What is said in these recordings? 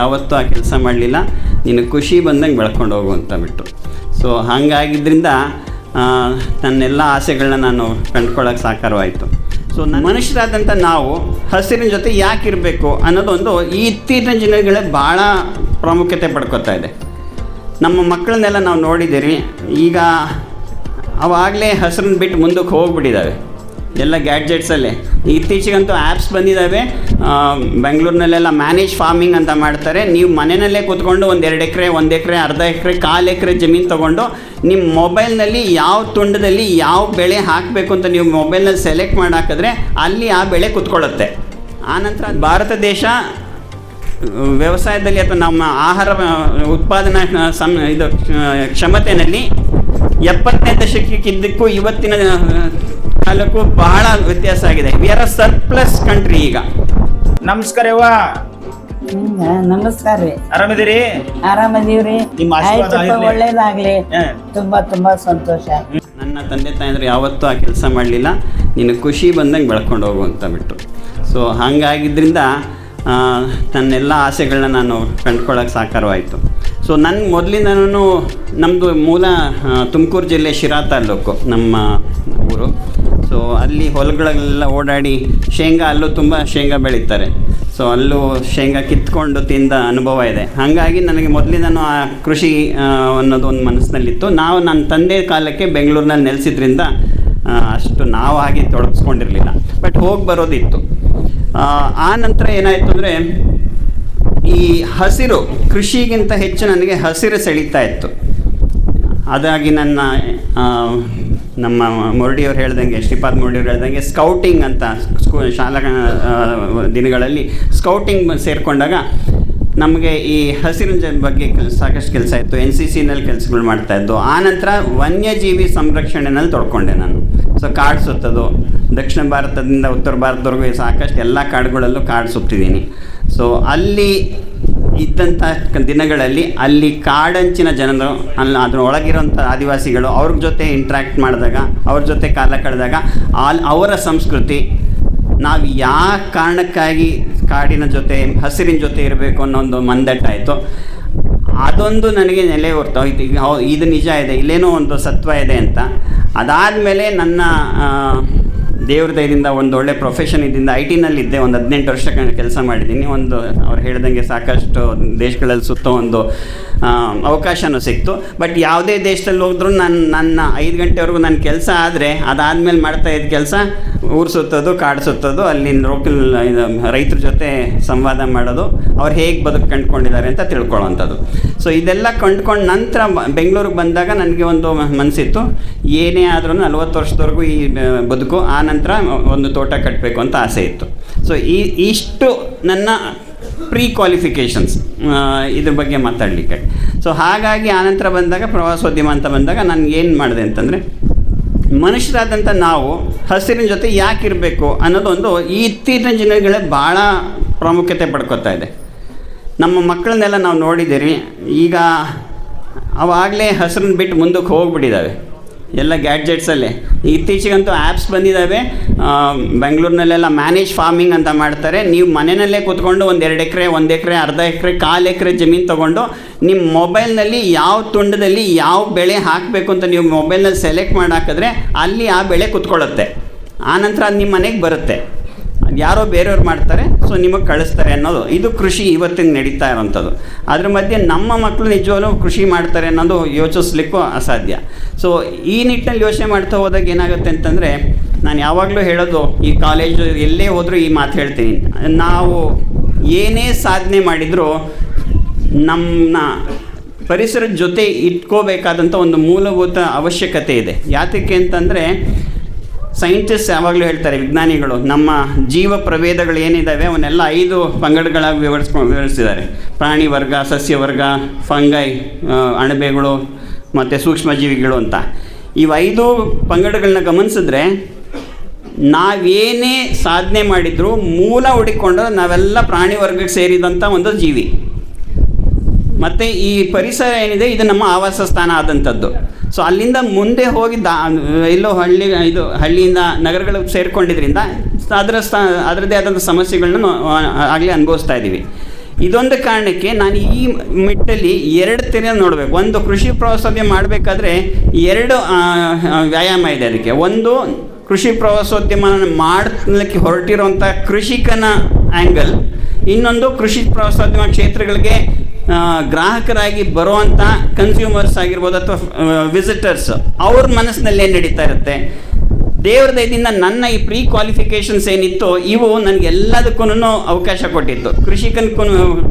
ಯಾವತ್ತೂ ಆ ಕೆಲಸ ಮಾಡಲಿಲ್ಲ ನಿನಗೆ ಖುಷಿ ಬಂದಂಗೆ ಬೆಳ್ಕೊಂಡು ಹೋಗು ಅಂತ ಬಿಟ್ಟು ಸೊ ಹಾಗಾಗಿದ್ದರಿಂದ ನನ್ನೆಲ್ಲ ಆಸೆಗಳನ್ನ ನಾನು ಕಂಡ್ಕೊಳ್ಳೋಕೆ ಸಾಕಾರವಾಯಿತು. ಸೊ ಮನುಷ್ಯರಾದಂಥ ನಾವು ಹಸಿರಿನ ಜೊತೆ ಯಾಕೆ ಇರಬೇಕು ಅನ್ನೋದೊಂದು ಈ ಇತ್ತೀಚಿನ ದಿನಗಳೇ ಭಾಳ ಪ್ರಾಮುಖ್ಯತೆ ಪಡ್ಕೊತಾ ಇದೆ. ನಮ್ಮ ಮಕ್ಕಳನ್ನೆಲ್ಲ ನಾವು ನೋಡಿದ್ದೀರಿ, ಈಗ ಅವಾಗಲೇ ಹಸಿರನ್ನ ಬಿಟ್ಟು ಮುಂದಕ್ಕೆ ಹೋಗ್ಬಿಟ್ಟಿದ್ದಾವೆ. ಎಲ್ಲ ಗ್ಯಾಡ್ಜೆಟ್ಸಲ್ಲೇ ಇತ್ತೀಚೆಗಂತೂ ಆ್ಯಪ್ಸ್ ಬಂದಿದ್ದಾವೆ ಬೆಂಗಳೂರಿನಲ್ಲೆಲ್ಲ ಮ್ಯಾನೇಜ್ ಫಾರ್ಮಿಂಗ್ ಅಂತ ಮಾಡ್ತಾರೆ. ನೀವು ಮನೆಯಲ್ಲೇ ಕೂತ್ಕೊಂಡು ಒಂದು ಎರಡು ಎಕರೆ, ಒಂದು ಎಕರೆ, ಅರ್ಧ ಎಕರೆ, ಕಾಲು ಎಕರೆ ಜಮೀನು ತೊಗೊಂಡು ನಿಮ್ಮ ಮೊಬೈಲ್ನಲ್ಲಿ ಯಾವ ತುಂಡದಲ್ಲಿ ಯಾವ ಬೆಳೆ ಹಾಕಬೇಕು ಅಂತ ನೀವು ಮೊಬೈಲ್ನಲ್ಲಿ ಸೆಲೆಕ್ಟ್ ಮಾಡಿ ಹಾಕಿದ್ರೆ ಅಲ್ಲಿ ಆ ಬೆಳೆ ಕೂತ್ಕೊಳ್ಳುತ್ತೆ. ಆನಂತರ ಭಾರತ ದೇಶ ವ್ಯವಸಾಯದಲ್ಲಿ ಅಥವಾ ನಮ್ಮ ಆಹಾರ ಉತ್ಪಾದನಾ ಸಂ, ಇದು ಕ್ಷಮತೆಯಲ್ಲಿ ಎಪ್ಪತ್ತನೇ ದಶಕಕ್ಕಿದ್ದಕ್ಕೂ ಇವತ್ತಿನ ಕಾಲಕ್ಕೂ ಬಹಳ ವ್ಯತ್ಯಾಸ ಆಗಿದೆ. We are a surplus country ಈಗ. ನಮಸ್ಕಾರ ಯವ್ವ. ನಮಸ್ಕಾರ ರೀ. ಆರಾಮಿದ್ದೀರಿ? ಆರಾಮದೀವ್ರಿ. ನಿಮ್ಮ ಆಶೀರ್ವಾದ ಆಯ್ತಪ್ಪ ಇರ್ಲಿ. ಒಳ್ಳೇದಾಗ್ಲಿ. ಹ. ತುಂಬಾ ತುಂಬಾ ಸಂತೋಷ. ನನ್ನ ತಂದೆ ತಾಯಂದ್ರೆ ಯಾವತ್ತೂ ಆ ಕೆಲಸ ಮಾಡಲಿಲ್ಲ. ನೀನು ಖುಷಿ ಬಂದಂಗೆ ಬೆಳ್ಕೊಂಡು ಹೋಗು ಅಂತ ಬಿಟ್ಟು ಸೊ ಹಾಗಾಗಿದ್ದರಿಂದ ಆ, ನನ್ನೆಲ್ಲ ಆಸೆಗಳನ್ನ ನಾನು ಕಂಡ್ಕೊಳ್ಳೋಕೆ ಸಾಕಾರವಾಯಿತು. ಸೊ ನನ್ನ ಮೊದಲಿಂದನೂ ನಮ್ಮದು ಮೂಲ ತುಮಕೂರು ಜಿಲ್ಲೆ ಶಿರಾ ತಾಲೂಕು ನಮ್ಮ ಊರು. ಸೊ ಅಲ್ಲಿ ಹೊಲಗಳೆಲ್ಲ ಓಡಾಡಿ ಶೇಂಗಾ ಅಲ್ಲೂ ತುಂಬ ಶೇಂಗಾ ಬೆಳೀತಾರೆ. ಸೊ ಅಲ್ಲೂ ಶೇಂಗಾ ಕಿತ್ಕೊಂಡು ತಿಂದ ಅನುಭವ ಇದೆ. ಹಾಗಾಗಿ ನನಗೆ ಮೊದಲಿಂದನೂ ಆ ಕೃಷಿ ಅನ್ನೋದು ಒಂದು ಮನಸ್ಸಿನಲ್ಲಿತ್ತು. ನಾವು ನನ್ನ ತಂದೆ ಕಾಲಕ್ಕೆ ಬೆಂಗಳೂರಿನಲ್ಲಿ ನೆಲೆಸಿದ್ರಿಂದ ಅಷ್ಟು ನಾವು ಹಾಗೆ ತೊಡಗಿಸ್ಕೊಂಡಿರಲಿಲ್ಲ. ಬಟ್ ಹೋಗಿ ಬರೋದಿತ್ತು. ಆ, ನಂತರ ಏನಾಯಿತು ಅಂದರೆ ಈ ಹಸಿರು ಕೃಷಿಗಿಂತ ಹೆಚ್ಚು ನನಗೆ ಹಸಿರು ಸೆಳೀತಾ ಇತ್ತು. ಅದಾಗಿ ನನ್ನ ನಮ್ಮ ಮುರಡಿಯವ್ರು ಹೇಳ್ದಂಗೆ, ಶ್ರೀಪಾದ್ ಮುರಡಿಯವ್ರು ಹೇಳ್ದಂಗೆ ಸ್ಕೌಟಿಂಗ್ ಅಂತ ಸ್ಕೂ, ಶಾಲಾ ದಿನಗಳಲ್ಲಿ ಸ್ಕೌಟಿಂಗ್ ಸೇರಿಕೊಂಡಾಗ ನಮಗೆ ಈ ಹಸಿರಿನ ಜ- ಬಗ್ಗೆ ಸಾಕಷ್ಟು ಕೆಲಸ ಇತ್ತು. ಎನ್ ಸಿ ಸಿನಲ್ಲಿ ಕೆಲಸಗಳು ಮಾಡ್ತಾಯಿದ್ದು ಆನಂತರ ವನ್ಯಜೀವಿ ಸಂರಕ್ಷಣೆನಲ್ಲಿ ತೊಡ್ಕೊಂಡೆ ನಾನು. ಸೊ ಕಾಡು ಸುತ್ತೋದು. ದಕ್ಷಿಣ ಭಾರತದಿಂದ ಉತ್ತರ ಭಾರತದವರೆಗೂ ಸಾಕಷ್ಟು ಎಲ್ಲ ಕಾಡುಗಳಲ್ಲೂ ಕಾಡು ಸುತ್ತಿದ್ದೀನಿ. ಸೊ ಅಲ್ಲಿ ಇದ್ದಂಥ ದಿನಗಳಲ್ಲಿ ಅಲ್ಲಿ ಕಾಡಂಚಿನ ಜನರು, ಅಲ್ಲಿ ಅದ್ರ ಒಳಗಿರೋಂಥ ಆದಿವಾಸಿಗಳು ಅವ್ರ ಜೊತೆ ಇಂಟ್ರ್ಯಾಕ್ಟ್ ಮಾಡಿದಾಗ, ಅವ್ರ ಜೊತೆ ಕಾಲ ಕಳೆದಾಗ ಅಲ್ಲಿ ಅವರ ಸಂಸ್ಕೃತಿ, ನಾವು ಯಾವ ಕಾರಣಕ್ಕಾಗಿ ಕಾಡಿನ ಜೊತೆ, ಹಸಿರಿನ ಜೊತೆ ಇರಬೇಕು ಅನ್ನೋ ಒಂದು ಮಂದಟ್ಟಾಯಿತು ಅದೊಂದು ನನಗೆ ನೆಲೆ ಹೊರ್ತಾಯ್ತು ಈಗ ಇದು ನಿಜ ಇದೆ, ಇಲ್ಲೇನೋ ಒಂದು ಸತ್ವ ಇದೆ ಅಂತ. ಅದಾದಮೇಲೆ ನನ್ನ ದೇವ್ರ ದಯದಿಂದ ಒಂದು ಒಳ್ಳೆ ಪ್ರೊಫೆಷನ್ ಇದ್ದಿಂದ ಐ ಟಿನಲ್ಲಿದ್ದೆ ಒಂದು ಹದಿನೆಂಟು ವರ್ಷ ಕೆಲಸ ಮಾಡಿದ್ದೀನಿ. ಒಂದು, ಅವ್ರು ಹೇಳ್ದಂಗೆ ಸಾಕಷ್ಟು ದೇಶಗಳಲ್ಲಿ ಸುತ್ತೋ ಒಂದು ಅವಕಾಶವೂ ಸಿಕ್ತು. ಬಟ್ ಯಾವುದೇ ದೇಶದಲ್ಲಿ ಹೋದ್ರೂ ನನ್ನ ನನ್ನ ಐದು ಗಂಟೆವರೆಗೂ ನನ್ನ ಕೆಲಸ ಆದರೆ, ಅದಾದಮೇಲೆ ಮಾಡ್ತಾ ಇದ್ದ ಕೆಲಸ, ಊರು ಸುತ್ತೋದು, ಕಾಡು ಸುತ್ತೋದು, ಅಲ್ಲಿನ ಲೋಕಲ್ ರೈತರ ಜೊತೆ ಸಂವಾದ ಮಾಡೋದು, ಅವ್ರು ಹೇಗೆ ಬದುಕು ಕಂಡ್ಕೊಂಡಿದ್ದಾರೆ ಅಂತ ತಿಳ್ಕೊಳ್ಳೋವಂಥದ್ದು ಸೊ ಇದೆಲ್ಲ ಕಂಡ್ಕೊಂಡು ನಂತರ ಬೆಂಗಳೂರಿಗೆ ಬಂದಾಗ ನನಗೆ ಒಂದು ಮನಸ್ಸಿತ್ತು ಏನೇ ಆದ್ರೂ ನಲ್ವತ್ತು ವರ್ಷದವರೆಗೂ ಈ ಬದುಕು, ಆ ನಂತರ ಒಂದು ತೋಟ ಕಟ್ಟಬೇಕು ಅಂತ ಆಸೆ ಇತ್ತು. ಸೊ ಈ, ಇಷ್ಟು ನನ್ನ ಪ್ರೀ ಕ್ವಾಲಿಫಿಕೇಷನ್ಸ್ ಇದ್ರ ಬಗ್ಗೆ ಮಾತಾಡಲಿಕ್ಕೆ. ಸೊ ಹಾಗಾಗಿ ಆನಂತರ ಬಂದಾಗ, ಪ್ರವಾಸೋದ್ಯಮ ಅಂತ ಬಂದಾಗ ನಾನು ಏನು ಮಾಡಿದೆ ಅಂತಂದರೆ ಮನುಷ್ಯರಾದಂಥ ನಾವು ಹಸಿರಿನ ಜೊತೆ ಯಾಕೆ ಇರಬೇಕು ಅನ್ನೋದೊಂದು ಈ ಇತ್ತೀಚಿನ ದಿನಗಳಲ್ಲಿ ಭಾಳ ಪ್ರಾಮುಖ್ಯತೆ ಪಡ್ಕೊತಾ ಇದೆ. ನಮ್ಮ ಮಕ್ಕಳನ್ನೆಲ್ಲ ನಾವು ನೋಡಿದ್ದೀರಿ. ಈಗ ಅವಾಗಲೇ ಹಸ್ರನ್ನ ಬಿಟ್ಟು ಮುಂದಕ್ಕೆ ಹೋಗ್ಬಿಟ್ಟಿದ್ದಾವೆ. ಎಲ್ಲ ಗ್ಯಾಡ್ಜೆಟ್ಸಲ್ಲೇ. ಇತ್ತೀಚೆಗಂತೂ ಆ್ಯಪ್ಸ್ ಬಂದಿದ್ದಾವೆ. ಬೆಂಗಳೂರಿನಲ್ಲೆಲ್ಲ ಮ್ಯಾನೇಜ್ ಫಾರ್ಮಿಂಗ್ ಅಂತ ಮಾಡ್ತಾರೆ. ನೀವು ಮನೆಯಲ್ಲೇ ಕೂತ್ಕೊಂಡು ಒಂದು ಎರಡು ಎಕರೆ, ಒಂದು ಎಕರೆ, ಅರ್ಧ ಎಕರೆ, ಕಾಲು ಎಕರೆ ಜಮೀನು ತೊಗೊಂಡು ನಿಮ್ಮ ಮೊಬೈಲ್ನಲ್ಲಿ ಯಾವ ತುಂಡದಲ್ಲಿ ಯಾವ ಬೆಳೆ ಹಾಕಬೇಕು ಅಂತ ನೀವು ಮೊಬೈಲ್ನಲ್ಲಿ ಸೆಲೆಕ್ಟ್ ಮಾಡಿ ಹಾಕಿದ್ರೆ ಅಲ್ಲಿ ಆ ಬೆಳೆ ಕುತ್ಕೊಳ್ಳುತ್ತೆ. ಆನಂತರ ಅದು ನಿಮ್ಮ ಮನೆಗೆ ಬರುತ್ತೆ. ಯಾರೋ ಬೇರೆಯವ್ರು ಮಾಡ್ತಾರೆ ಸೊ ನಿಮಗೆ ಕಳಿಸ್ತಾರೆ ಅನ್ನೋದು. ಇದು ಕೃಷಿ ಇವತ್ತಿಗೆ ನಡೀತಾ ಇರೋವಂಥದ್ದು ಅದ್ರ ಮಧ್ಯೆ ನಮ್ಮ ಮಕ್ಕಳು ನಿಜವಾಗ್ಲೂ ಕೃಷಿ ಮಾಡ್ತಾರೆ ಅನ್ನೋದು ಯೋಚಿಸ್ಲಿಕ್ಕೂ ಅಸಾಧ್ಯ. ಸೊ ಈ ನಿಟ್ಟಿನಲ್ಲಿ ಯೋಚನೆ ಮಾಡ್ತಾ ಹೋದಾಗ ಏನಾಗುತ್ತೆ ಅಂತಂದರೆ, ನಾನು ಯಾವಾಗಲೂ ಹೇಳೋದು, ಈ ಕಾಲೇಜು ಎಲ್ಲೇ ಹೋದರೂ ಈ ಮಾತು ಹೇಳ್ತೀನಿ. ನಾವು ಏನೇ ಸಾಧನೆ ಮಾಡಿದರೂ ನಮ್ಮ ಪರಿಸರದ ಜೊತೆ ಇಟ್ಕೋಬೇಕಾದಂಥ ಒಂದು ಮೂಲಭೂತ ಅವಶ್ಯಕತೆ ಇದೆ. ಯಾತಕ್ಕೆ ಅಂತಂದರೆ ಸೈಂಟಿಸ್ಟ್ ಯಾವಾಗಲೂ ಹೇಳ್ತಾರೆ, ವಿಜ್ಞಾನಿಗಳು, ನಮ್ಮ ಜೀವ ಪ್ರಭೇದಗಳು ಏನಿದ್ದಾವೆ ಅವನ್ನೆಲ್ಲ ಐದು ಪಂಗಡಗಳಾಗಿ ವಿವರಿಸ್ಕೊಂಡು ವಿವರಿಸಿದ್ದಾರೆ ಪ್ರಾಣಿ ವರ್ಗ ಸಸ್ಯವರ್ಗ ಫಂಗೈ ಅಣಬೆಗಳು ಮತ್ತು ಸೂಕ್ಷ್ಮಜೀವಿಗಳು ಅಂತ. ಇವು ಐದು ಪಂಗಡಗಳನ್ನ ಗಮನಿಸಿದ್ರೆ ನಾವೇನೇ ಸಾಧನೆ ಮಾಡಿದರೂ ಮೂಲ ಹುಡುಕೊಂಡು ನಾವೆಲ್ಲ ಪ್ರಾಣಿ ವರ್ಗಕ್ಕೆ ಸೇರಿದಂಥ ಒಂದು ಜೀವಿ. ಮತ್ತು ಈ ಪರಿಸರ ಏನಿದೆ, ಇದು ನಮ್ಮ ಆವಾಸ ಸ್ಥಾನ ಆದಂಥದ್ದು. ಸೊ ಅಲ್ಲಿಂದ ಮುಂದೆ ಹೋಗಿ ದಾ, ಎಲ್ಲೋ ಹಳ್ಳಿ, ಇದು ಹಳ್ಳಿಯಿಂದ ನಗರಗಳು ಸೇರಿಕೊಂಡಿದ್ರಿಂದ ಅದರ ಸ್ಥಾ, ಅದರದ್ದೇ ಆದಂಥ ಸಮಸ್ಯೆಗಳನ್ನ ಆಗಲೇ ಅನುಭವಿಸ್ತಾ ಇದ್ದೀವಿ. ಇದೊಂದು ಕಾರಣಕ್ಕೆ ನಾನು ಈ ಮಿಟ್ಟಲ್ಲಿ ಎರಡು ತೆರೆ ನೋಡಬೇಕು. ಒಂದು ಕೃಷಿ ಪ್ರವಾಸೋದ್ಯಮ ಮಾಡಬೇಕಾದ್ರೆ ಎರಡು ವ್ಯಾಯಾಮ ಇದೆ ಅದಕ್ಕೆ. ಒಂದು, ಕೃಷಿ ಪ್ರವಾಸೋದ್ಯಮ ಮಾಡಲಿಕ್ಕೆ ಹೊರಟಿರುವಂಥ ಕೃಷಿಕನ ಆ್ಯಂಗಲ್ ಇನ್ನೊಂದು, ಕೃಷಿ ಪ್ರವಾಸೋದ್ಯಮ ಕ್ಷೇತ್ರಗಳಿಗೆ ಗ್ರಾಹಕರಾಗಿ ಬರುವಂಥ ಕನ್ಸ್ಯೂಮರ್ಸ್ ಆಗಿರ್ಬೋದು ಅಥವಾ ವಿಸಿಟರ್ಸ್ ಅವ್ರ ಮನಸ್ಸಿನಲ್ಲಿ ಏನು ನಡೀತಾ ಇರುತ್ತೆ? ದೇವ್ರ ದಯದಿಂದ ನನ್ನ ಈ ಪ್ರೀ ಕ್ವಾಲಿಫಿಕೇಷನ್ಸ್ ಏನಿತ್ತು, ಇವು ನನಗೆ ಎಲ್ಲದಕ್ಕೂ ಅವಕಾಶ ಕೊಟ್ಟಿತ್ತು. ಕೃಷಿಕನ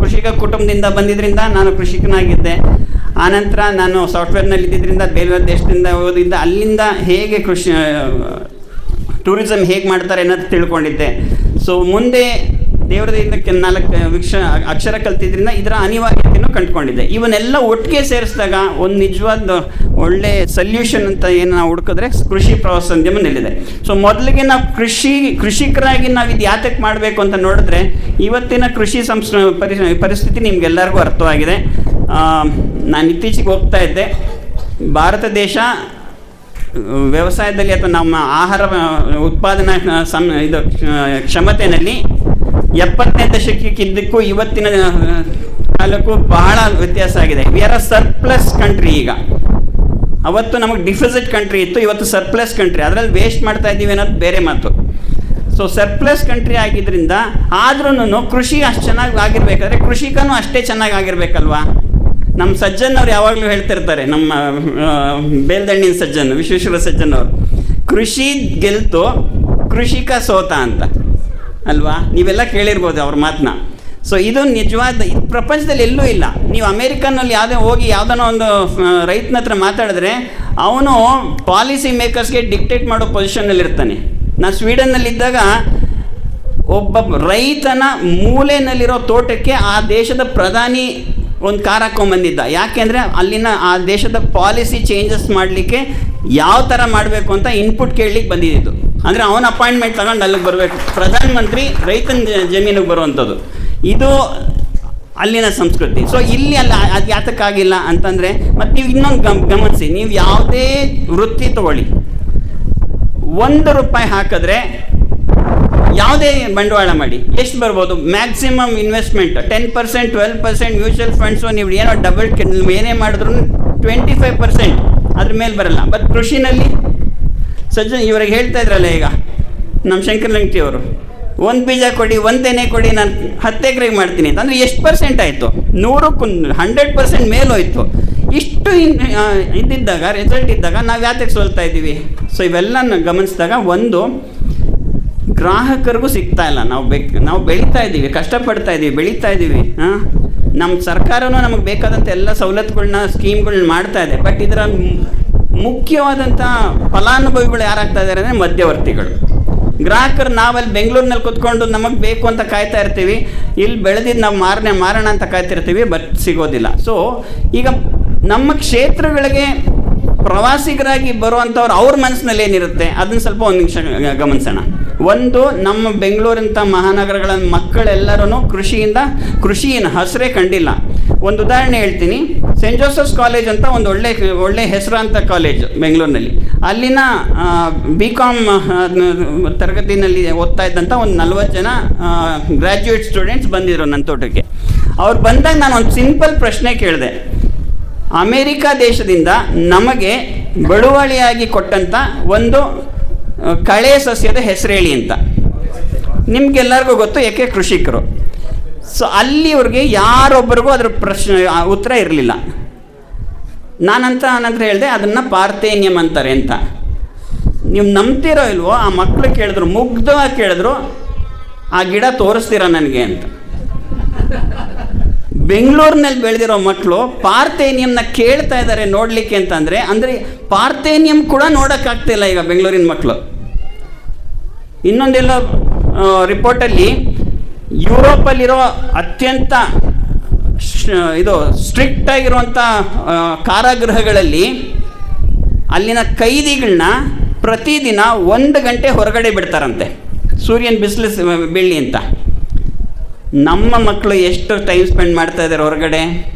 ಕೃಷಿಕ ಕುಟುಂಬದಿಂದ ಬಂದಿದ್ದರಿಂದ ನಾನು ಕೃಷಿಕನಾಗಿದ್ದೆ. ಆನಂತರ ನಾನು ಸಾಫ್ಟ್ವೇರ್ನಲ್ಲಿ ಇದ್ದಿದ್ದರಿಂದ ಬೇರೆ ಬೇರೆ ದೇಶದಿಂದ ಓದಿದ್ದ ಅಲ್ಲಿಂದ ಹೇಗೆ ಕೃಷಿ ಟೂರಿಸಮ್ ಹೇಗೆ ಮಾಡ್ತಾರೆ ಅನ್ನೋದು ತಿಳ್ಕೊಂಡಿದ್ದೆ. ಸೊ ಮುಂದೆ ದೇವರದಿಂದ ನಾಲ್ಕು ವಿಕ್ಷ ಅಕ್ಷರ ಕಲ್ತಿದ್ರಿಂದ ಇದರ ಅನಿವಾರ್ಯತೆಯನ್ನು ಕಂಡುಕೊಂಡಿದೆ ಇವನ್ನೆಲ್ಲ ಒಟ್ಟಿಗೆ ಸೇರಿಸಿದಾಗ ಒಂದು ನಿಜವಾದ ಒಳ್ಳೆ ಸಲ್ಯೂಷನ್ ಅಂತ ಏನು ನಾವು ಹುಡುಕಿದ್ರೆ ಕೃಷಿ ಪ್ರವಾಸೋದ್ಯಮ ನಿಲ್ಲಿದೆ ಸೊ ಮೊದಲಿಗೆ ನಾವು ಕೃಷಿ, ಕೃಷಿಕರಾಗಿ ನಾವು ಇದು ಯಾತಕ್ಕೆ ಮಾಡಬೇಕು ಅಂತ ನೋಡಿದ್ರೆ ಇವತ್ತಿನ ಕೃಷಿ ಸಂಸ್ ಪರಿ, ಪರಿಸ್ಥಿತಿ ನಿಮ್ಗೆಲ್ಲರಿಗೂ ಅರ್ಥವಾಗಿದೆ. ನಾನು ಇತ್ತೀಚೆಗೆ ಹೋಗ್ತಾ ಇದ್ದೆ. ಭಾರತ ದೇಶ ವ್ಯವಸಾಯದಲ್ಲಿ ಅಥವಾ ನಮ್ಮ ಆಹಾರ ಉತ್ಪಾದನಾ ಸಂ, ಇದು ಕ್ಷಮತೆಯಲ್ಲಿ ಎಪ್ಪತ್ತನೇ ದಶಕಕ್ಕಿದ್ದಕ್ಕೂ ಇವತ್ತಿನ ಕಾಲಕ್ಕೂ ಬಹಳ ವ್ಯತ್ಯಾಸ ಆಗಿದೆ. We are a surplus country ಈಗ. ಅವತ್ತು ನಮಗೆ ಡಿಫಿಸಿಟ್ ಕಂಟ್ರಿ ಇತ್ತು, ಇವತ್ತು ಸರ್ಪ್ಲಸ್ ಕಂಟ್ರಿ ಅದರಲ್ಲಿ ವೇಸ್ಟ್ ಮಾಡ್ತಾ ಇದ್ದೀವಿ ಅನ್ನೋದು ಬೇರೆ ಮಾತು. ಸೊ ಸರ್ಪ್ಲಸ್ ಕಂಟ್ರಿ ಆಗಿದ್ದರಿಂದ ಆದ್ರೂ ಕೃಷಿ ಅಷ್ಟು ಚೆನ್ನಾಗಿ ಆಗಿರ್ಬೇಕಾದ್ರೆ ಕೃಷಿಕನೂ ಅಷ್ಟೇ ಚೆನ್ನಾಗಿ ಆಗಿರ್ಬೇಕಲ್ವಾ? ನಮ್ಮ ಸಜ್ಜನ್ ಅವ್ರು ಯಾವಾಗಲೂ ಹೇಳ್ತಿರ್ತಾರೆ, ನಮ್ಮ ಬೇಲ್ದಣ್ಣಿನ ಸಜ್ಜನ್, ವಿಶ್ವೇಶ್ವರ ಸಜ್ಜನ್ ಅವರು, ಕೃಷಿ ಗೆಲ್ತು ಕೃಷಿಕ ಸೋತ ಅಂತ. ಅಲ್ವಾ? ನೀವೆಲ್ಲ ಕೇಳಿರ್ಬೋದು ಅವ್ರ ಮಾತನ್ನ ಸೊ ಇದು ನಿಜವಾದ, ಇದು ಪ್ರಪಂಚದಲ್ಲಿ ಎಲ್ಲೂ ಇಲ್ಲ. ನೀವು ಅಮೇರಿಕನಲ್ಲಿ ಯಾವುದೇ ಹೋಗಿ ಯಾವುದನ್ನೋ ಒಂದು ರೈತನ ಹತ್ರ ಮಾತಾಡಿದ್ರೆ ಅವನು ಪಾಲಿಸಿ ಮೇಕರ್ಸ್ಗೆ ಡಿಕ್ಟೇಟ್ ಮಾಡೋ ಪೊಸಿಷನ್ನಲ್ಲಿರ್ತಾನೆ ನಾನು ಸ್ವೀಡನ್ನಲ್ಲಿದ್ದಾಗ ಒಬ್ಬ ರೈತನ ಮೂಲೆಯಲ್ಲಿರೋ ತೋಟಕ್ಕೆ ಆ ದೇಶದ ಪ್ರಧಾನಿ ಒಂದು ಕಾರ್ ಹಾಕೊಂಬಂದಿದ್ದ ಯಾಕೆಂದರೆ ಅಲ್ಲಿನ ಆ ದೇಶದ ಪಾಲಿಸಿ ಚೇಂಜಸ್ ಮಾಡಲಿಕ್ಕೆ ಯಾವ ಥರ ಮಾಡಬೇಕು ಅಂತ ಇನ್ಪುಟ್ ಕೇಳಲಿಕ್ಕೆ ಬಂದಿದ್ದು. ಅಂದರೆ ಅವನ ಅಪಾಯಿಂಟ್ಮೆಂಟ್ ತಗೊಂಡು ಅಲ್ಲಿಗೆ ಬರಬೇಕು. ಪ್ರಧಾನ ಮಂತ್ರಿ ರೈತನ ಜಮೀನಿಗೆ ಬರುವಂಥದ್ದು. ಇದು ಅಲ್ಲಿನ ಸಂಸ್ಕೃತಿ. ಸೊ ಇಲ್ಲಿ ಅಲ್ಲ, ಅದು ಯಾತಕ್ಕಾಗಿಲ್ಲ ಅಂತಂದರೆ ಮತ್ತು ನೀವು ಇನ್ನೊಂದು ಗಮ್, ಗಮನಿಸಿ, ನೀವು ಯಾವುದೇ ವೃತ್ತಿ ತಗೊಳ್ಳಿ. ಒಂದು ರೂಪಾಯಿ ಹಾಕಿದ್ರೆ ಯಾವುದೇ ಬಂಡವಾಳ ಮಾಡಿ, ಎಷ್ಟು ಬರ್ಬೋದು? Maximum investment ten percent twelve percent mutual funds ನೀವು ಏನೋ ಡಬಲ್ ಏನೇ ಮಾಡಿದ್ರು ಟ್ವೆಂಟಿ ಫೈವ್ ಪರ್ಸೆಂಟ್ ಅದ್ರ ಮೇಲೆ ಬರಲ್ಲ. ಬಟ್ ಕೃಷಿನಲ್ಲಿ ಸಜ್ಜನ್ ಇವರಿಗೆ ಹೇಳ್ತಾ ಇದ್ರಲ್ಲ ಈಗ. ನಮ್ಮ ಶಂಕರಲಂಕಿ ಅವರು, ಒಂದು ಬೀಜ ಕೊಡಿ ಒಂದೇನೆ ಕೊಡಿ, ನಾನು ಹತ್ತು ಎಕರೆಗೆ ಮಾಡ್ತೀನಿ ಅಂತ. ಅಂದರೆ ಎಷ್ಟು ಪರ್ಸೆಂಟ್ ಆಯಿತು? ನೂರಕ್ಕೂ ಹಂಡ್ರೆಡ್ ಪರ್ಸೆಂಟ್ ಮೇಲೋಯ್ತು ಇಷ್ಟು ಇದ್ದಿದ್ದಾಗ ರಿಸಲ್ಟ್ ಇದ್ದಾಗ ನಾವು ಯಾತಕ್ಕೆ ಸೋಲ್ತಾ ಇದ್ದೀವಿ? ಸೊ ಇವೆಲ್ಲ ಗಮನಿಸಿದಾಗ ಒಂದು, ಗ್ರಾಹಕರಿಗೂ ಸಿಗ್ತಾ ಇಲ್ಲ. ನಾವು ಬೆ ನಾವು ಬೆಳೀತಾ ಇದ್ದೀವಿ, ಕಷ್ಟಪಡ್ತಾ ಇದ್ದೀವಿ, ಬೆಳೀತಾ ಇದ್ದೀವಿ ಹಾಂ ನಮ್ಮ ಸರ್ಕಾರವೂ ನಮಗೆ ಬೇಕಾದಂಥ ಎಲ್ಲ ಸವಲತ್ತುಗಳನ್ನ ಸ್ಕೀಮ್ಗಳನ್ನ ಮಾಡ್ತಾ ಇದೆ. ಬಟ್ ಇದರ ಮುಖ್ಯವಾದಂಥ ಫಲಾನುಭವಿಗಳು ಯಾರಾಗ್ತಾ ಇದ್ದಾರೆ ಅಂದರೆ ಮಧ್ಯವರ್ತಿಗಳು. ಗ್ರಾಹಕರು ನಾವಲ್ಲಿ ಬೆಂಗಳೂರಿನಲ್ಲಿ ಕುತ್ಕೊಂಡು ನಮಗೆ ಬೇಕು ಅಂತ ಕಾಯ್ತಾ ಇರ್ತೀವಿ, ಇಲ್ಲಿ ಬೆಳೆದಿದ್ದು ನಾವು ಮಾರನೆ ಮಾರೋಣ ಅಂತ ಕಾಯ್ತಿರ್ತೀವಿ ಬಟ್ ಸಿಗೋದಿಲ್ಲ. ಸೊ ಈಗ ನಮ್ಮ ಕ್ಷೇತ್ರಗಳಿಗೆ ಪ್ರವಾಸಿಗರಾಗಿ ಬರುವಂಥವ್ರು ಅವ್ರ ಮನಸ್ಸಿನಲ್ಲಿ ಏನಿರುತ್ತೆ? ಅದನ್ನ ಸ್ವಲ್ಪ ಒಂದು ನಿಮಿಷ ಗಮನಿಸೋಣ. ಒಂದು, ನಮ್ಮ ಬೆಂಗಳೂರಿನಂಥ ಮಹಾನಗರಗಳ ಮಕ್ಕಳೆಲ್ಲರೂ ಕೃಷಿಯಿಂದ, ಕೃಷಿಯನ್ನು ಹಸರೇ ಕಂಡಿಲ್ಲ. ಒಂದು ಉದಾಹರಣೆ ಹೇಳ್ತೀನಿ. ಸೆಂಟ್ ಜೋಸೆಫ್ಸ್ ಕಾಲೇಜ್ ಅಂತ ಒಂದು ಒಳ್ಳೆ ಒಳ್ಳೆ ಹೆಸರಾಂತ ಕಾಲೇಜ್ ಬೆಂಗಳೂರಿನಲ್ಲಿ ಅಲ್ಲಿನ ಬಿ ಕಾಮ್ ತರಗತಿನಲ್ಲಿ ಓದ್ತಾ ಇದ್ದಂಥ ಒಂದು ನಲ್ವತ್ತು ಜನ ಗ್ರ್ಯಾಜುಯೇಟ್ ಸ್ಟೂಡೆಂಟ್ಸ್ ಬಂದಿದ್ರು ನನ್ನ ತೋಟಕ್ಕೆ. ಅವ್ರು ಬಂದಾಗ ನಾನು ಒಂದು ಸಿಂಪಲ್ ಪ್ರಶ್ನೆ ಕೇಳಿದೆ. ಅಮೇರಿಕಾ ದೇಶದಿಂದ ನಮಗೆ ಬಳುವಳಿಯಾಗಿ ಕೊಟ್ಟಂಥ ಒಂದು ಕಳೆ ಸಸ್ಯದ ಹೆಸರೇಳಿ ಅಂತ. ನಿಮ್ಗೆಲ್ಲರಿಗೂ ಗೊತ್ತು ಯಾಕೆ ಕೃಷಿಕರು? ಸೊ ಅಲ್ಲಿವ್ರಿಗೆ ಯಾರೊಬ್ಬರಿಗೂ ಅದ್ರ ಪ್ರಶ್ನೆ ಉತ್ತರ ಇರಲಿಲ್ಲ. ನಾನಂತ ನಾನಂತರ ಹೇಳಿದೆ, ಅದನ್ನು ಪಾರ್ಥೇನಿಯಂ ಅಂತಾರೆ ಅಂತ. ನೀವು ನಂಬ್ತಿರೋ ಇಲ್ವೋ, ಆ ಮಕ್ಕಳು ಕೇಳಿದ್ರು, ಮುಗ್ಧವಾಗಿ ಕೇಳಿದ್ರು, ಆ ಗಿಡ ತೋರಿಸ್ತೀರಾ ನನಗೆ ಅಂತ. ಬೆಂಗಳೂರಿನಲ್ಲಿ ಬೆಳೆದಿರೋ ಮಕ್ಕಳು ಪಾರ್ಥೇನಿಯಂನ ಕೇಳ್ತಾ ಇದ್ದಾರೆ ನೋಡಲಿಕ್ಕೆ ಅಂತಂದರೆ, ಅಂದರೆ ಪಾರ್ಥೇನಿಯಂ ಕೂಡ ನೋಡೋಕ್ಕಾಗ್ತಿಲ್ಲ ಈಗ ಬೆಂಗಳೂರಿನ ಮಕ್ಕಳು ಇನ್ನೊಂದೆಲ್ಲ ರಿಪೋರ್ಟಲ್ಲಿ ಯುರೋಪಲ್ಲಿರೋ ಅತ್ಯಂತ ಇದು ಸ್ಟ್ರಿಕ್ಟ್ ಆಗಿರುವಂಥ ಕಾರಾಗೃಹಗಳಲ್ಲಿ ಅಲ್ಲಿನ ಕೈದಿಗಳನ್ನ ಪ್ರತಿದಿನ ಒಂದು ಗಂಟೆ ಹೊರಗಡೆ ಬಿಡ್ತಾರಂತೆ. ಸೂರ್ಯನ ಬಿಸಿಲು ಬೀಳಿ ಅಂತ. ನಮ್ಮ ಮಕ್ಕಳು ಎಷ್ಟು ಟೈಮ್ ಸ್ಪೆಂಡ್ ಮಾಡ್ತಾ ಇದ್ದಾರೆ ಹೊರಗಡೆ?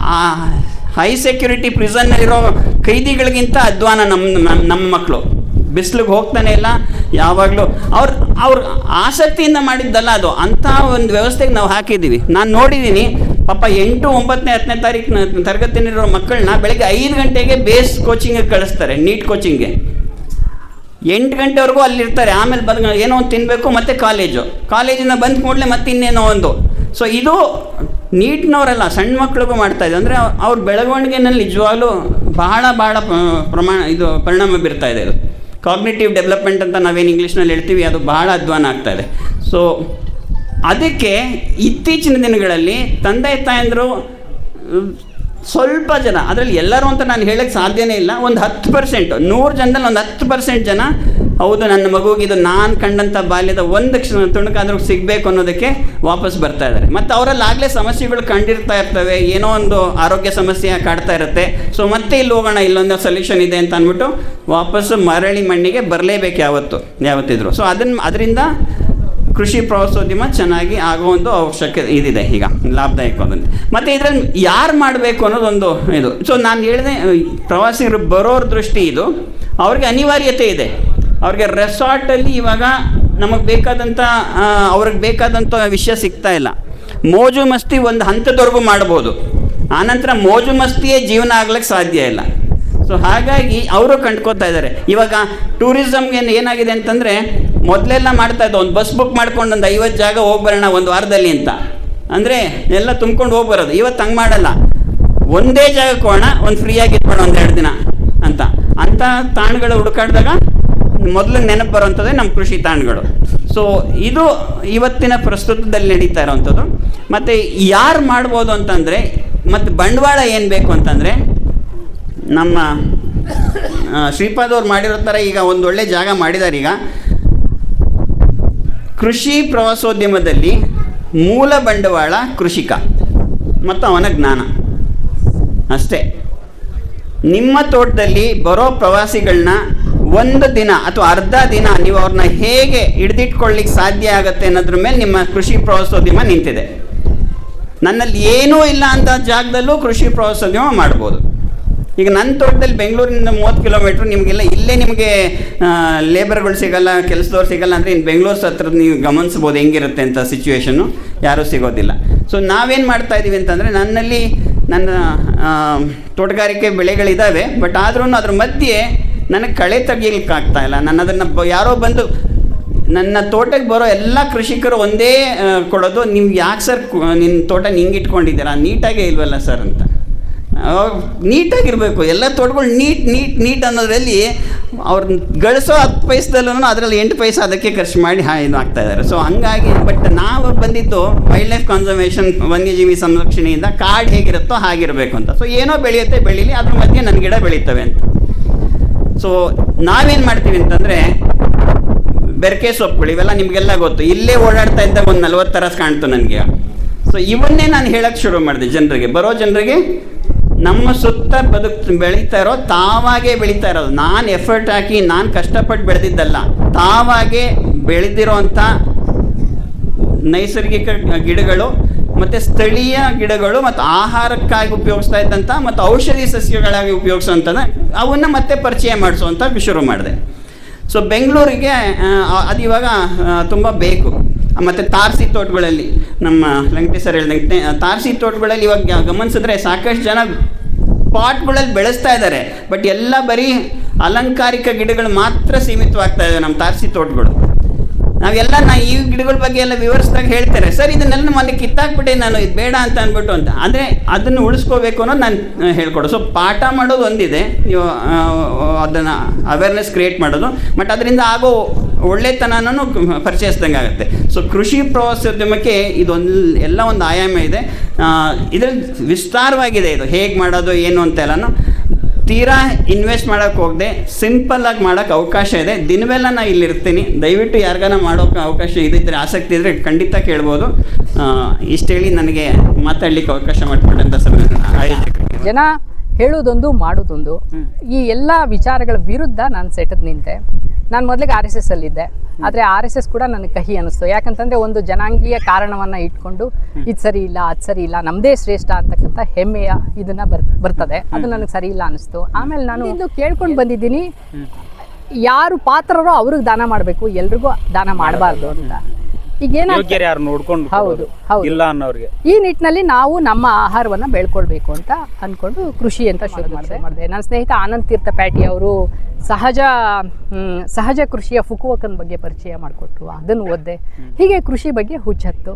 ಆ ಹೈ ಸೆಕ್ಯೂರಿಟಿ ಪ್ರಿಸನ್ನಲ್ಲಿರೋ ಕೈದಿಗಳಿಗಿಂತ ಅಧ್ವಾನ ನಮ್ಮ- ನಮ್ಮ ಮಕ್ಕಳು ಬಿಸಿಲಿಗೆ ಹೋಗ್ತಾನೆ ಇಲ್ಲ, ಯಾವಾಗಲೂ ಅವ್ರು, ಅವ್ರ ಆಸಕ್ತಿಯಿಂದ ಮಾಡಿದ್ದಲ್ಲ ಅದು. ಅಂಥ ಒಂದು ವ್ಯವಸ್ಥೆಗೆ ನಾವು ಹಾಕಿದ್ದೀವಿ. ನಾನು ನೋಡಿದ್ದೀನಿ, ಪಾಪ ಎಂಟು, ಒಂಬತ್ತನೇ, ಹತ್ತನೇ ತಾರೀಕು ತರಗತಿಯಲ್ಲಿರೋ ಮಕ್ಕಳನ್ನ ಬೆಳಗ್ಗೆ ಐದು ಗಂಟೆಗೆ ಬೇಸ್ ಕೋಚಿಂಗ್ ಕಳಿಸ್ತಾರೆ, ನೀಟ್ ಕೋಚಿಂಗ್ಗೆ ಎಂಟು ಗಂಟೆವರೆಗೂ ಅಲ್ಲಿರ್ತಾರೆ. ಆಮೇಲೆ ಬಂದು, ಏನೋ ಒಂದು ತಿನ್ನಬೇಕು ಮತ್ತೆ ಕಾಲೇಜು. ಕಾಲೇಜಿಂದ ಬಂದ ಕೂಡಲೇ ಮತ್ತೆ ಇನ್ನೇನೋ ಒಂದು. ಸೊ ಇದು ನೀಟ್ನವರಲ್ಲ, ಸಣ್ಣ ಮಕ್ಕಳಿಗೂ ಮಾಡ್ತಾ ಇದೆ. ಅಂದರೆ ಅವ್ರ ಬೆಳವಣಿಗೆನಲ್ಲಿ ನಿಜವಾಗ್ಲೂ ಬಹಳ ಬಹಳ ಪ್ರಮಾಣ, ಇದು ಪರಿಣಾಮ ಬೀರ್ತಾ ಇದೆ ಇದು ಕಾಗ್ನೇಟಿವ್ ಡೆವಲಪ್ಮೆಂಟ್ ಅಂತ ನಾವೇನು ಇಂಗ್ಲೀಷ್ನಲ್ಲಿ ಹೇಳ್ತೀವಿ, ಅದು ಬಹಳ ಅಧ್ವಾನ ಆಗ್ತಾ ಇದೆ. ಸೊ ಅದಕ್ಕೆ ಇತ್ತೀಚಿನ ದಿನಗಳಲ್ಲಿ ತಂದೆ ತಾಯಂದರು ಸ್ವಲ್ಪ ಜನ, ಅದರಲ್ಲಿ ಎಲ್ಲರೂ ಅಂತ ನಾನು ಹೇಳಕ್ಕೆ ಸಾಧ್ಯನೇ ಇಲ್ಲ, ಒಂದು ಹತ್ತು ಪರ್ಸೆಂಟ್ ನೂರು ಜನದಲ್ಲಿ ಒಂದು ಹತ್ತು ಪರ್ಸೆಂಟ್ ಜನ, ಹೌದು ನನ್ನ ಮಗುಗೆ ಇದು ನಾನು ಕಂಡಂಥ ಬಾಲ್ಯದ ಒಂದು ಕ್ಷಣ ತುಣುಕಾದ್ರೂ ಸಿಗಬೇಕು ಅನ್ನೋದಕ್ಕೆ ವಾಪಸ್ ಬರ್ತಾ ಇದ್ದಾರೆ. ಮತ್ತು ಅವರಲ್ಲಿ ಆಗಲೇ ಸಮಸ್ಯೆಗಳು ಕಂಡಿರ್ತಾ ಇರ್ತವೆ, ಏನೋ ಒಂದು ಆರೋಗ್ಯ ಸಮಸ್ಯೆ ಕಾಡ್ತಾ ಇರುತ್ತೆ. ಸೊ ಮತ್ತೆ ಇಲ್ಲಿ ಹೋಗೋಣ, ಇಲ್ಲೊಂದು ಸೊಲ್ಯೂಷನ್ ಇದೆ ಅಂತ ಅಂದ್ಬಿಟ್ಟು ವಾಪಸ್ಸು ಮರಳಿ ಮಣ್ಣಿಗೆ ಬರಲೇಬೇಕು ಯಾವತ್ತು, ಯಾವತ್ತಿದ್ರು. ಸೊ ಅದನ್ನು ಅದರಿಂದ ಕೃಷಿ ಪ್ರವಾಸೋದ್ಯಮ ಚೆನ್ನಾಗಿ ಆಗೋ ಒಂದು ಅವಶ್ಯಕತೆ ಇದಿದೆ ಈಗ ಲಾಭದಾಯಕವಾದಂತೆ ಮತ್ತು ಇದರಲ್ಲಿ ಯಾರು ಮಾಡಬೇಕು ಅನ್ನೋದೊಂದು ಇದು. ಸೊ ನಾನು ಹೇಳಿದೆ ಪ್ರವಾಸಿಗರು ಬರೋರ ದೃಷ್ಟಿ ಇದು. ಅವ್ರಿಗೆ ಅನಿವಾರ್ಯತೆ ಇದೆ. ಅವ್ರಿಗೆ ರೆಸಾರ್ಟಲ್ಲಿ ಇವಾಗ ನಮಗೆ ಬೇಕಾದಂಥ ಅವ್ರಿಗೆ ಬೇಕಾದಂಥ ವಿಷಯ ಸಿಗ್ತಾ ಇಲ್ಲ. ಮೋಜು ಮಸ್ತಿ ಒಂದು ಹಂತದವರೆಗೂ ಮಾಡ್ಬೋದು. ಆನಂತರ ಮೋಜು ಮಸ್ತಿಯೇ ಜೀವನ ಆಗ್ಲಿಕ್ಕೆ ಸಾಧ್ಯ ಇಲ್ಲ. ಸೊ ಹಾಗಾಗಿ ಅವರು ಕಂಡ್ಕೋತಾ ಇದ್ದಾರೆ. ಇವಾಗ ಟೂರಿಸಮ್ಗೆ ಏನಾಗಿದೆ ಅಂತಂದರೆ, ಮೊದಲೆಲ್ಲ ಮಾಡ್ತಾ ಇದ್ದ ಒಂದು ಬಸ್ ಬುಕ್ ಮಾಡ್ಕೊಂಡು ಒಂದು ಐವತ್ತು ಜಾಗ ಹೋಗಿ ಬರೋಣ ಒಂದು ವಾರದಲ್ಲಿ ಅಂತ. ಅಂದರೆ ಎಲ್ಲ ತುಂಬ್ಕೊಂಡು ಹೋಗ್ಬರೋದು ಇವತ್ತು ಹಂಗೆ ಮಾಡಲ್ಲ. ಒಂದೇ ಜಾಗಕ್ಕೆ ಹೋಗೋಣ, ಒಂದು ಫ್ರೀಯಾಗಿ ಒಂದು ಎರಡು ದಿನ ಅಂತ. ಅಂಥ ತಾಣಗಳು ಹುಡುಕಾಡಿದಾಗ ಮೊದಲು ನೆನಪು ಬರುವಂಥದ್ದೇ ನಮ್ಮ ಕೃಷಿ ತಾಣಗಳು. ಸೊ ಇದು ಇವತ್ತಿನ ಪ್ರಸ್ತುತದಲ್ಲಿ ನಡೀತಾ ಇರೋವಂಥದ್ದು. ಮತ್ತು ಯಾರು ಮಾಡ್ಬೋದು ಅಂತಂದರೆ, ಮತ್ತು ಬಂಡವಾಳ ಏನು ಬೇಕು ಅಂತಂದರೆ ನಮ್ಮ ಶ್ರೀಪಾದ್ ಅವ್ರು ಮಾಡಿರೋ ಥರ ಈಗ ಒಂದು ಒಳ್ಳೆ ಜಾಗ ಮಾಡಿದ್ದಾರೆ ಈಗ. ಕೃಷಿ ಪ್ರವಾಸೋದ್ಯಮದಲ್ಲಿ ಮೂಲ ಬಂಡವಾಳ ಕೃಷಿಕ ಮತ್ತು ಅವನ ಜ್ಞಾನ. ಅಷ್ಟೇ. ನಿಮ್ಮ ತೋಟದಲ್ಲಿ ಬರೋ ಪ್ರವಾಸಿಗಳನ್ನ ಒಂದು ದಿನ ಅಥವಾ ಅರ್ಧ ದಿನ ನೀವು ಅವ್ರನ್ನ ಹೇಗೆ ಹಿಡಿದಿಟ್ಕೊಳ್ಳಿಕ್ಕೆ ಸಾಧ್ಯ ಆಗುತ್ತೆ ಅನ್ನೋದ್ರ ಮೇಲೆ ನಿಮ್ಮ ಕೃಷಿ ಪ್ರವಾಸೋದ್ಯಮ ನಿಂತಿದೆ. ನನ್ನಲ್ಲಿ ಏನೂ ಇಲ್ಲ ಅಂತ ಜಾಗದಲ್ಲೂ ಕೃಷಿ ಪ್ರವಾಸೋದ್ಯಮ ಮಾಡ್ಬೋದು. ಈಗ ನನ್ನ ತೋಟದಲ್ಲಿ ಬೆಂಗಳೂರಿನಿಂದ ಮೂವತ್ತು ಕಿಲೋಮೀಟ್ರ್, ನಿಮಗೆಲ್ಲ ಇಲ್ಲೇ ನಿಮಗೆ ಲೇಬರ್ಗಳು ಸಿಗಲ್ಲ, ಕೆಲಸದವ್ರು ಸಿಗಲ್ಲ ಅಂದರೆ ಇನ್ನು ಬೆಂಗಳೂರು ಹತ್ರ ನೀವು ಗಮನಿಸ್ಬೋದು ಹೆಂಗಿರುತ್ತೆ ಅಂತ ಸಿಚುವೇಶನ್ನು ಯಾರೂ ಸಿಗೋದಿಲ್ಲ. ಸೊ ನಾವೇನು ಮಾಡ್ತಾ ಇದ್ದೀವಿ ಅಂತಂದರೆ ನನ್ನಲ್ಲಿ ನನ್ನ ತೋಟಗಾರಿಕೆ ಬೆಳೆಗಳಿದ್ದಾವೆ ಬಟ್ ಆದ್ರೂ ಅದ್ರ ಮಧ್ಯೆ ನನಗೆ ಕಳೆ ತೆಗಿಲಿಕ್ಕಾಗ್ತಾ ಇಲ್ಲ. ನಾನು ಅದನ್ನು ಯಾರೋ ಬಂದು ನನ್ನ ತೋಟಕ್ಕೆ ಬರೋ ಎಲ್ಲ ಕೃಷಿಕರು ಒಂದೇ ಕೊಡೋದು, ನಿಮ್ಗೆ ಯಾಕೆ ಸರ್ ನಿನ್ನ ತೋಟ ಹಿಂಗೆ ಇಟ್ಕೊಂಡಿದ್ದೀರಾ? ನೀಟಾಗೇ ಇಲ್ವಲ್ಲ ಸರ್ ಅಂತ. ನೀಟಾಗಿರಬೇಕು. ಎಲ್ಲ ತೋಟಗಳು ನೀಟ್ ನೀಟ್ ನೀಟ್ ಅನ್ನೋದರಲ್ಲಿ ಅವ್ರನ್ನ ಗಳಿಸೋ ಹತ್ತು ಪೈಸದಲ್ಲೂ ಅದರಲ್ಲಿ ಎಂಟು ಪೈಸೆ ಅದಕ್ಕೆ ಖರ್ಚು ಮಾಡಿ ಹಾ, ಇದು ಆಗ್ತಾ ಇದ್ದಾರೆ ಸೊ ಹಂಗಾಗಿ ಬಟ್ ನಾವು ಬಂದಿದ್ದು ವೈಲ್ಡ್ ಲೈಫ್ ಕನ್ಸರ್ವೇಷನ್ ವನ್ಯಜೀವಿ ಸಂರಕ್ಷಣೆಯಿಂದ ಕಾಡು ಹೇಗಿರುತ್ತೋ ಹಾಗಿರಬೇಕು ಅಂತ. ಸೊ ಏನೋ ಬೆಳೆಯುತ್ತೆ, ಬೆಳೀಲಿ. ಅದ್ರ ಮಧ್ಯೆ ನನ್ನ ಗಿಡ ಬೆಳೀತವೆ ಅಂತ. ಸೊ ನಾವೇನು ಮಾಡ್ತೀವಿ ಅಂತಂದರೆ ಬೆರಕೆ ಸೊಪ್ಪುಗಳು ಇವೆಲ್ಲ ನಿಮಗೆಲ್ಲ ಗೊತ್ತು. ಇಲ್ಲೇ ಓಡಾಡ್ತಾ ಇದ್ದ ಒಂದು ನಲ್ವತ್ತು ಥರ ಕಾಣ್ತು ನನಗೆ. ಸೊ ಇವನ್ನೇ ನಾನು ಹೇಳಕ್ಕೆ ಶುರು ಮಾಡಿದೆ ಜನರಿಗೆ. ಬರೋ ಜನರಿಗೆ ನಮ್ಮ ಸುತ್ತ ಬದುಕ್ ಬೆಳೀತಾ ಇರೋ ತಾವಾಗೇ ಬೆಳೀತಾ ಇರೋದು. ನಾನು ಎಫರ್ಟ್ ಹಾಕಿ, ನಾನು ಕಷ್ಟಪಟ್ಟು ಬೆಳೆದಿದ್ದಲ್ಲ. ತಾವಾಗೇ ಬೆಳೆದಿರೋಂಥ ನೈಸರ್ಗಿಕ ಗಿಡಗಳು, ಮತ್ತು ಸ್ಥಳೀಯ ಗಿಡಗಳು, ಮತ್ತು ಆಹಾರಕ್ಕಾಗಿ ಉಪಯೋಗಿಸ್ತಾ ಇದ್ದಂಥ, ಮತ್ತು ಔಷಧಿ ಸಸ್ಯಗಳಾಗಿ ಉಪಯೋಗಿಸೋಂಥದ್ದು ಅವನ್ನ ಮತ್ತೆ ಪರಿಚಯ ಮಾಡಿಸುವಂಥ ಶುರು ಮಾಡಿದೆ. ಸೊ ಬೆಂಗಳೂರಿಗೆ ಅದು ಇವಾಗ ತುಂಬ ಬೇಕು. ಮತ್ತು ತಾರಸಿ ತೋಟಗಳಲ್ಲಿ ನಮ್ಮ ವೆಂಕಟೇಶ್ ಸರ್ ಹೇಳ್ದಂಗೆ ತಾರಸಿ ತೋಟಗಳಲ್ಲಿ ಇವಾಗ ಗಮನಿಸಿದ್ರೆ ಸಾಕಷ್ಟು ಜನ ಪಾಟ್ಗಳಲ್ಲಿ ಬೆಳೆಸ್ತಾ ಇದ್ದಾರೆ ಬಟ್ ಎಲ್ಲ ಬರೀ ಅಲಂಕಾರಿಕ ಗಿಡಗಳು ಮಾತ್ರ ಸೀಮಿತವಾಗ್ತಾ ಇದ್ದಾವೆ ನಮ್ಮ ತಾರಸಿ ತೋಟಗಳು. ನಾವೆಲ್ಲ ನಾ ಈ ಗಿಡಗಳ ಬಗ್ಗೆ ಎಲ್ಲ ವಿವರಿಸಿದಾಗ ಹೇಳ್ತಾರೆ, ಸರ್, ಇದನ್ನೆಲ್ಲ ಮೊನ್ನೆ ಕಿತ್ತಾಕ್ಬಿಟ್ಟೆ ನಾನು, ಇದು ಬೇಡ ಅಂತ ಅಂದ್ಬಿಟ್ಟು ಅಂತ. ಅಂದರೆ ಅದನ್ನು ಉಳಿಸ್ಕೋಬೇಕು ಅನ್ನೋದು ನಾನು ಹೇಳ್ಕೊಡು ಸೊ ಪಾಠ ಮಾಡೋದು ಒಂದಿದೆ ಅದನ್ನು ಅವೇರ್ನೆಸ್ ಕ್ರಿಯೇಟ್ ಮಾಡೋದು. ಬಟ್ ಅದರಿಂದ ಆಗೋ ಒಳ್ಳೆತನನೂ ಪರಿಚಯಿಸ್ದಂಗೆ ಆಗುತ್ತೆ. ಸೊ ಕೃಷಿ ಪ್ರವಾಸೋದ್ಯಮಕ್ಕೆ ಇದೊಂದು ಎಲ್ಲ ಒಂದು ಆಯಾಮ ಇದೆ. ಇದರಲ್ಲಿ ವಿಸ್ತಾರವಾಗಿದೆ ಇದು. ಹೇಗೆ ಮಾಡೋದು ಏನು ಅಂತೆಲ್ಲನೂ. ತೀರಾ ಇನ್ವೆಸ್ಟ್ ಮಾಡೋಕ್ಕೆ ಹೋಗದೆ ಸಿಂಪಲ್ಲಾಗಿ ಮಾಡೋಕ್ಕೆ ಅವಕಾಶ ಇದೆ. ದಿನವೆಲ್ಲ ನಾನು ಇಲ್ಲಿರ್ತೀನಿ. ದಯವಿಟ್ಟು ಯಾರಿಗಾನ ಮಾಡೋಕೆ ಅವಕಾಶ ಇದ್ದರೆ ಆಸಕ್ತಿ ಇದ್ದರೆ ಖಂಡಿತ ಕೇಳ್ಬೋದು. ಇಷ್ಟು ಹೇಳಿ ನನಗೆ ಮಾತಾಡ್ಲಿಕ್ಕೆ ಅವಕಾಶ ಮಾಡಿಕೊಂಡಂಥ ಸರ್ ಆಯೋಜಕರಿಗೆ ಜನ ಹೇಳೋದೊಂದು ಮಾಡೋದೊಂದು. ಈ ಎಲ್ಲ ವಿಚಾರಗಳ ವಿರುದ್ಧ ನಾನು ಸೆಟದ್ ನಿಂತೆ. ನಾನು ಮೊದಲಿಗೆ ಆರ್ ಎಸ್ ಎಸ್ ಅಲ್ಲಿದ್ದೆ ಆದರೆ ಆರ್ ಎಸ್ ಎಸ್ ಕೂಡ ನನಗೆ ಕಹಿ ಅನಿಸ್ತು. ಯಾಕಂತಂದ್ರೆ ಒಂದು ಜನಾಂಗೀಯ ಕಾರಣವನ್ನ ಇಟ್ಕೊಂಡು ಇದು ಸರಿ ಇಲ್ಲ ಅದು ಸರಿ ಇಲ್ಲ ನಮ್ಮದೇ ಶ್ರೇಷ್ಠ ಅಂತಕ್ಕಂಥ ಹೆಮ್ಮೆಯ ಇದನ್ನ ಬರ್ ಬರ್ತದೆ. ಅದು ನನಗೆ ಸರಿ ಇಲ್ಲ ಅನಿಸ್ತು. ಆಮೇಲೆ ನಾನು ಇದು ಕೇಳ್ಕೊಂಡು ಬಂದಿದ್ದೀನಿ. ಯಾರು ಪಾತ್ರರೋ ಅವ್ರಿಗೆ ದಾನ ಮಾಡಬೇಕು ಎಲ್ರಿಗೂ ದಾನ ಮಾಡಬಾರ್ದು ಅಂತ. ಈಗ ಏನಾಗ್ತದೆ ಯಾರು ನೋಡ್ಕೊಂಡು ಹೌದು, ಹೌದು. ಇಲ್ಲ ಅನ್ನೋರಿಗೆ. ಈ ನಿಟ್ಟಿನಲ್ಲಿ ನಾವು ನಮ್ಮ ಆಹಾರವನ್ನ ಬೆಳ್ಕೊಳ್ಬೇಕು ಅಂತ ಅನ್ಕೊಂಡು ಕೃಷಿ ಅಂತ ಶುರು ಮಾಡಿದೆ ಮಾಡಿದೆ. ನನ್ನ ಸ್ನೇಹಿತ ಆನಂದ್ ತೀರ್ಥ ಪ್ಯಾಟಿ ಅವರು ಸಹಜ ಹ್ಮ್, ಸಹಜ ಕೃಷಿಯ ಫುಕುವಕನ್ ಬಗ್ಗೆ ಪರಿಚಯ ಮಾಡಿಕೊಟ್ರು. ಅದನ್ನು ಓದ್ದೆ. ಹೀಗೆ ಕೃಷಿ ಬಗ್ಗೆ ಹುಚ್ಚತ್ತು.